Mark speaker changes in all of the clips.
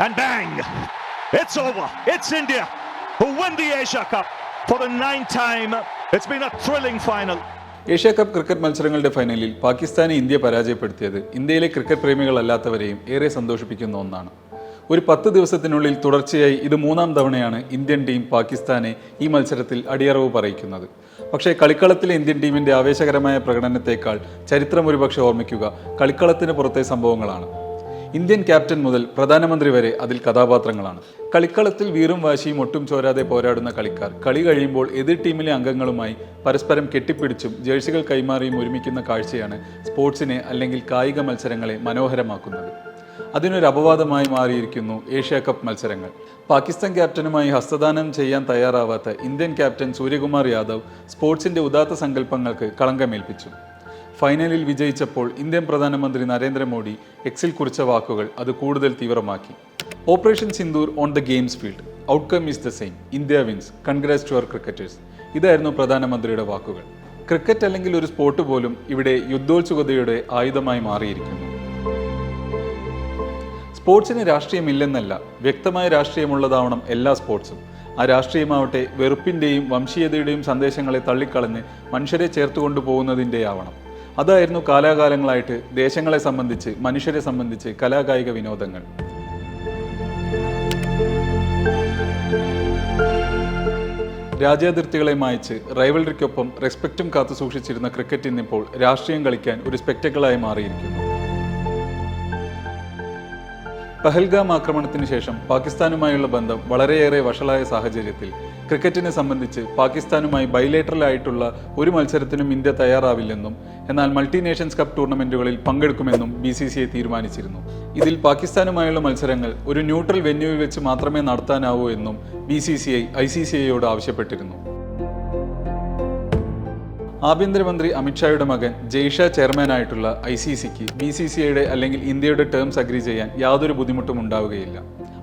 Speaker 1: And bang! It's over. It's India who win the Asia Cup for the ninth time. It's been a thrilling final.
Speaker 2: Asia cup cricket മത്സരങ്ങളുടെ ഫൈനലിൽ പാകിസ്ഥാനെ India പരാജയപ്പെടുത്തിയത് ഇന്ത്യയിലെ cricket പ്രേമികളല്ലാത്തവരെയും ഏറെ സന്തോഷിപ്പിക്കുന്ന ഒന്നാണ് ഒരു പത്ത് ദിവസത്തിനുള്ളിൽ തുടർച്ചയായി ഇത് മൂന്നാം തവണയാണ് ഇന്ത്യൻ ടീം പാകിസ്ഥാനെ ഈ മത്സരത്തിൽ അടിയറവ് പറയിക്കുന്നത് പക്ഷേ കളിക്കളത്തിലെ ഇന്ത്യൻ ടീമിന്റെ ആവേശകരമായ പ്രകടനത്തേക്കാൾ ചരിത്രം ഒരുപക്ഷെ ഓർമ്മിക്കുക കളിക്കളത്തിന് പുറത്തെ സംഭവങ്ങളാണ് ഇന്ത്യൻ ക്യാപ്റ്റൻ മുതൽ പ്രധാനമന്ത്രി വരെ അതിൽ കഥാപാത്രങ്ങളാണ്. കളിക്കളത്തിൽ വീറും വാശിയും ഒട്ടും ചോരാതെ പോരാടുന്ന കളിക്കാർ. കളി കഴിയുമ്പോൾ എതിർ ടീമിലെ അംഗങ്ങളുമായി പരസ്പരം കെട്ടിപ്പിടിച്ചും ജേഴ്സികൾ കൈമാറിയും ഒരുമിക്കുന്ന കാഴ്ചയാണ് സ്പോർട്സിനെ അല്ലെങ്കിൽ കായിക മത്സരങ്ങളെ മനോഹരമാക്കുന്നത്. അതിനൊരു അപവാദമായി മാറിയിരിക്കുന്നു ഏഷ്യ കപ്പ് മത്സരങ്ങൾ. പാകിസ്ഥാൻ ക്യാപ്റ്റനുമായി ഹസ്തദാനം ചെയ്യാൻ തയ്യാറാവാത്ത ഇന്ത്യൻ ക്യാപ്റ്റൻ സൂര്യകുമാർ യാദവ് സ്പോർട്സിന്റെ ഉദാത്ത സങ്കല്പങ്ങൾക്ക് കളങ്കമേൽപ്പിച്ചു. ഫൈനലിൽ വിജയിച്ചപ്പോൾ ഇന്ത്യൻ പ്രധാനമന്ത്രി നരേന്ദ്രമോദി എക്സിൽ കുറിച്ച വാക്കുകൾ അത് കൂടുതൽ തീവ്രമാക്കി. Operation Sindoor on the games field. Outcome is the same. India wins. Congrats to our cricketers. ഇതായിരുന്നു പ്രധാനമന്ത്രിയുടെ വാക്കുകൾ. ക്രിക്കറ്റ് അല്ലെങ്കിൽ ഒരു സ്പോർട്ട് പോലും ഇവിടെ യുദ്ധോത്സുകതയുടെ ആയുധമായി മാറിയിരിക്കുന്നു. സ്പോർട്സിന് രാഷ്ട്രീയമില്ലെന്നല്ല വ്യക്തമായ രാഷ്ട്രീയമുള്ളതാവണം എല്ലാ സ്പോർട്സും. ആ രാഷ്ട്രീയമാവട്ടെ വെറുപ്പിന്റെയും വംശീയതയുടെയും സന്ദേശങ്ങളെ തള്ളിക്കളഞ്ഞ് മനുഷ്യരെ ചേർത്തുകൊണ്ടു പോകുന്നതിന്റെയാവണം അതായിരുന്നു കാലാകാലങ്ങളായിട്ട് ദേശങ്ങളെ സംബന്ധിച്ച് മനുഷ്യരെ സംബന്ധിച്ച് കലാകായിക വിനോദങ്ങൾ. രാജ്യാതിർത്തികളെ മായച്ച് റൈവൽറിക്കൊപ്പം റെസ്പെക്റ്റും കാത്തു സൂക്ഷിച്ചിരുന്ന ക്രിക്കറ്റ് ഇന്നിപ്പോൾ രാഷ്ട്രീയം കളിക്കാൻ ഒരു സ്പെക്ടക്കിളായി മാറിയിരിക്കുന്നു. പഹൽഗാം ആക്രമണത്തിന് ശേഷം പാകിസ്ഥാനുമായുള്ള ബന്ധം വളരെയേറെ വഷളായ സാഹചര്യത്തിൽ ക്രിക്കറ്റിനെ സംബന്ധിച്ച് പാകിസ്ഥാനുമായി ബൈലേറ്ററൽ ആയിട്ടുള്ള ഒരു മത്സരത്തിനും ഇന്ത്യ തയ്യാറാവില്ലെന്നും എന്നാൽ മൾട്ടി നേഷൻസ് കപ്പ് ടൂർണമെന്റുകളിൽ പങ്കെടുക്കുമെന്നും ബി സി സി ഐ തീരുമാനിച്ചിരുന്നു. ഇതിൽ പാകിസ്ഥാനുമായുള്ള മത്സരങ്ങൾ ഒരു ന്യൂട്രൽ വെന്യൂവിൽ വെച്ച് മാത്രമേ നടത്താനാവൂ എന്നും B C C I I C C ഐയോട് ആവശ്യപ്പെട്ടിരുന്നു. ആഭ്യന്തരമന്ത്രി അമിത്ഷായുടെ മകൻ ജയ്ഷ ചെയർമാനായിട്ടുള്ള ഐ സി സിക്ക് ബി സി സി ഐയുടെ അല്ലെങ്കിൽ ഇന്ത്യയുടെ ടേംസ് അഗ്രി ചെയ്യാൻ യാതൊരു ബുദ്ധിമുട്ടും ഉണ്ടാവുകയില്ല.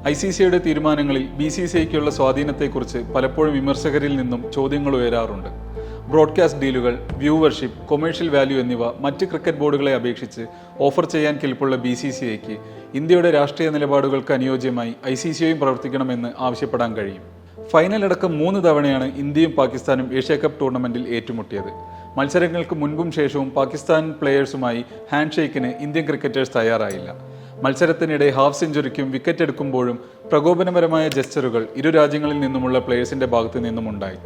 Speaker 2: ഐ സി സി ഐയുടെ തീരുമാനങ്ങളിൽ ബി സി സി ഐക്കുള്ള സ്വാധീനത്തെക്കുറിച്ച് പലപ്പോഴും വിമർശകരിൽ നിന്നും ചോദ്യങ്ങൾ ഉയരാറുണ്ട്. ബ്രോഡ്കാസ്റ്റ് ഡീലുകൾ വ്യൂവർഷിപ്പ് കൊമേഴ്ഷ്യൽ വാല്യൂ എന്നിവ മറ്റ് ക്രിക്കറ്റ് ബോർഡുകളെ അപേക്ഷിച്ച് ഓഫർ ചെയ്യാൻ കെൽപ്പുള്ള ബി സി സി ഐക്ക് ഇന്ത്യയുടെ രാഷ്ട്രീയ നിലപാടുകൾക്ക് അനുയോജ്യമായി ഐ സി സി ഐയും പ്രവർത്തിക്കണമെന്ന് ആവശ്യപ്പെടാൻ കഴിയും. ഫൈനൽ അടക്കം മൂന്ന് തവണയാണ് ഇന്ത്യയും പാകിസ്ഥാനും ഏഷ്യ കപ്പ് ടൂർണമെന്റിൽ ഏറ്റുമുട്ടിയത്. മത്സരങ്ങൾക്ക് മുൻപും ശേഷവും പാകിസ്ഥാൻ പ്ലെയേഴ്സുമായി ഹാൻഡ് ഷേക്കിന് ഇന്ത്യൻ ക്രിക്കറ്റേഴ്സ് തയ്യാറായില്ല. മത്സരത്തിനിടെ ഹാഫ് സെഞ്ചുറിക്കും വിക്കറ്റ് എടുക്കുമ്പോഴും പ്രകോപനപരമായ ജസ്റ്ററുകൾ ഇരു രാജ്യങ്ങളിൽ നിന്നുമുള്ള പ്ലെയേഴ്സിന്റെ ഭാഗത്തു നിന്നും ഉണ്ടായി.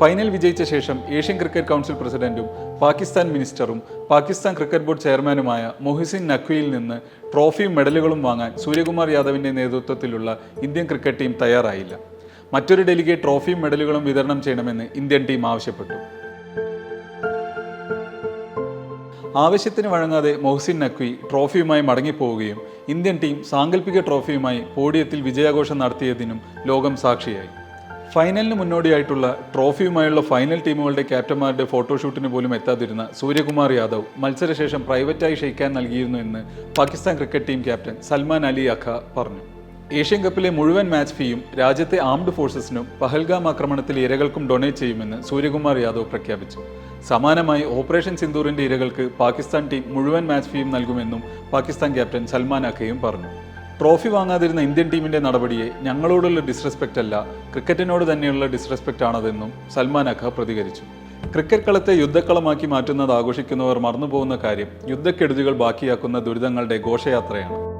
Speaker 2: ഫൈനൽ വിജയിച്ച ശേഷം ഏഷ്യൻ ക്രിക്കറ്റ് കൗൺസിൽ പ്രസിഡന്റും പാകിസ്ഥാൻ മിനിസ്റ്ററും പാകിസ്ഥാൻ ക്രിക്കറ്റ് ബോർഡ് ചെയർമാനുമായ മൊഹിസിൻ നഖ്വിയിൽ നിന്ന് ട്രോഫിയും മെഡലുകളും വാങ്ങാൻ സൂര്യകുമാർ യാദവിന്റെ നേതൃത്വത്തിലുള്ള ഇന്ത്യൻ ക്രിക്കറ്റ് ടീം തയ്യാറായില്ല. മറ്റൊരു ഡെലിഗേറ്റ് ട്രോഫിയും മെഡലുകളും വിതരണം ചെയ്യണമെന്ന് ഇന്ത്യൻ ടീം ആവശ്യപ്പെട്ടു. ആവശ്യത്തിന് വഴങ്ങാതെ മൊഹ്സിൻ നഖ്വി ട്രോഫിയുമായി മടങ്ങിപ്പോവുകയും ഇന്ത്യൻ ടീം സാങ്കല്പിക ട്രോഫിയുമായി പോഡിയത്തിൽ വിജയാഘോഷം നടത്തിയതിനും ലോകം സാക്ഷിയായി. ഫൈനലിന് മുന്നോടിയായിട്ടുള്ള ട്രോഫിയുമായുള്ള ഫൈനൽ ടീമുകളുടെ ക്യാപ്റ്റന്മാരുടെ ഫോട്ടോഷൂട്ടിന് പോലും എത്താതിരുന്ന സൂര്യകുമാർ യാദവ് മത്സരശേഷം പ്രൈവറ്റായി ക്ഷയിക്കാൻ നൽകിയിരുന്നു എന്ന് Pakistan cricket team captain Salman Ali Agha പറഞ്ഞു. ഏഷ്യൻ കപ്പിലെ മുഴുവൻ മാച്ച് ഫീയും രാജ്യത്തെ ആംഡ് ഫോഴ്സസിനും പഹൽഗാം ആക്രമണത്തിലെ ഇരകൾക്കും ഡൊണേറ്റ് ചെയ്യുമെന്ന് സൂര്യകുമാർ യാദവ് പ്രഖ്യാപിച്ചു. സമാനമായി ഓപ്പറേഷൻ സിന്ദൂറിന്റെ ഇരകൾക്ക് പാകിസ്ഥാൻ ടീം മുഴുവൻ മാച്ച് ഫീയും നൽകുമെന്നും പാകിസ്ഥാൻ ക്യാപ്റ്റൻ സൽമാൻ അഖയും പറഞ്ഞു. ട്രോഫി വാങ്ങാതിരുന്ന ഇന്ത്യൻ ടീമിന്റെ നടപടിയെ ഞങ്ങളോടുള്ള ഡിസ്റെസ്പെക്റ്റ് അല്ല ക്രിക്കറ്റിനോട് തന്നെയുള്ള ഡിസ്റെസ്പെക്റ്റ് ആണതെന്നും സൽമാൻ അഖ പ്രതികരിച്ചു. ക്രിക്കറ്റ് കളത്തെ യുദ്ധക്കളമാക്കി മാറ്റുന്നത് ആഘോഷിക്കുന്നവർ മറന്നുപോകുന്ന കാര്യം യുദ്ധക്കെടുതികൾ ബാക്കിയാക്കുന്ന ദുരിതങ്ങളുടെ ഘോഷയാത്രയാണ്.